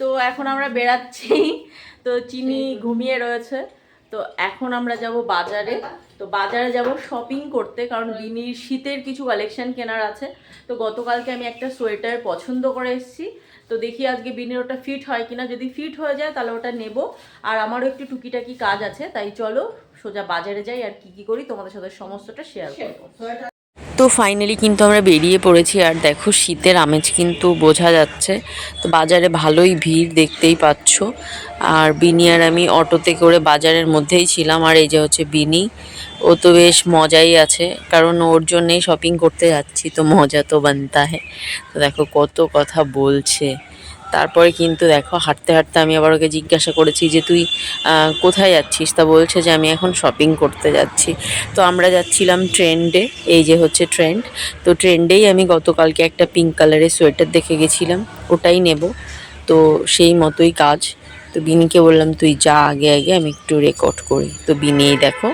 তো এখন আমরা বেড়াচ্ছি। তো চিনি ঘুমিয়ে রয়েছে। তো এখন আমরা যাব বাজারে। তো বাজারে যাব শপিং করতে কারণ বিনির শীতের কিছু কালেকশন কেনার আছে। তো গতকালকে আমি একটা সোয়েটার পছন্দ করে এসেছি। তো দেখি আজকে বিনির ওটা ফিট হয় কিনা। যদি ফিট হয়ে যায় তাহলে ওটা নেব। আর আমারও একটু টুকিটাকি কাজ আছে তাই চলো সোজা বাজারে যাই আর কি কি করি তোমাদের সাথে সমস্তটা শেয়ার করব। তো ফাইনালি কিন্তু আমরা বেরিয়ে পড়েছি আর দেখো শীতের আমেজ কিন্তু বোঝা যাচ্ছে। তো বাজারে ভালোই ভিড় দেখতেই পাচ্ছ। আর বিনি আর আমি অটোতে করে বাজারের মধ্যেই ছিলাম আর এই যে হচ্ছে বিনি, ও তো বেশ মজাই আছে কারণ ওর জন্যেই শপিং করতে যাচ্ছি, তো মজা তো বানতা হে তো দেখো কত কথা বলছে। তারপরে কিন্তু দেখো, হাঁটতে হাঁটতে আমি আবার ওকে জিজ্ঞাসা করেছি যে, তুই কোথায় যাচ্ছিস? তা বলছে যে, আমি এখন শপিং করতে যাচ্ছি। তো আমরা যাচ্ছিলাম ট্রেন্ডে এই যে হচ্ছে ট্রেন্ড তো ট্রেন্ডেই আমি গতকালকে একটা পিঙ্ক কালারের সোয়েটার দেখে গেছিলাম, ওটাই নেব। তো সেই মতোই কাজ। তো বিনিকে বললাম, তুই যা আগে আগে আমি একটু রেকর্ড করি। তো বিনি এই দেখো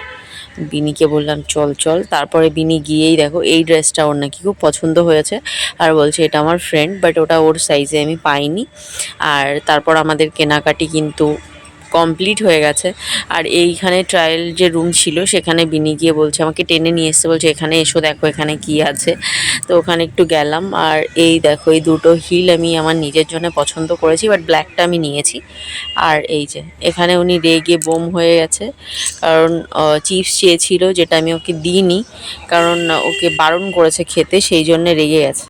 বিনিকে বললাম, চল চল। তারপরে বিনি গিয়েই দেখো, এই ড্রেসটা ওর নাকি খুব পছন্দ হয়েছে আর বলছে, এটা আমার ফ্রেন্ড বাট ওটা ওর সাইজে আমি পাইনি। আর তারপর আমাদের কেনাকাটি কিন্তু কমপ্লিট হয়ে গেছে। আর এইখানে ট্রায়াল যে রুম ছিল, সেখানে বিনি গিয়ে বলছে, আমাকে টেনে নিয়ে এসছে। বলছে, এখানে এসো, দেখো এখানে কি আছে। তো ওখানে একটু গেলাম। আর এই দেখো, এই দুটো হিল আমি আমার নিজের জন্য পছন্দ করেছি বাট ব্ল্যাকটা আমি নিয়েছি। আর এই যে, এখানে উনি রেগে বোম হয়ে গেছে। কারণ চিপস চেয়েছিল, যেটা আমি ওকে দিইনি। কারণ, ওকে বারণ করেছে খেতে, সেই জন্য রেগে গেছে।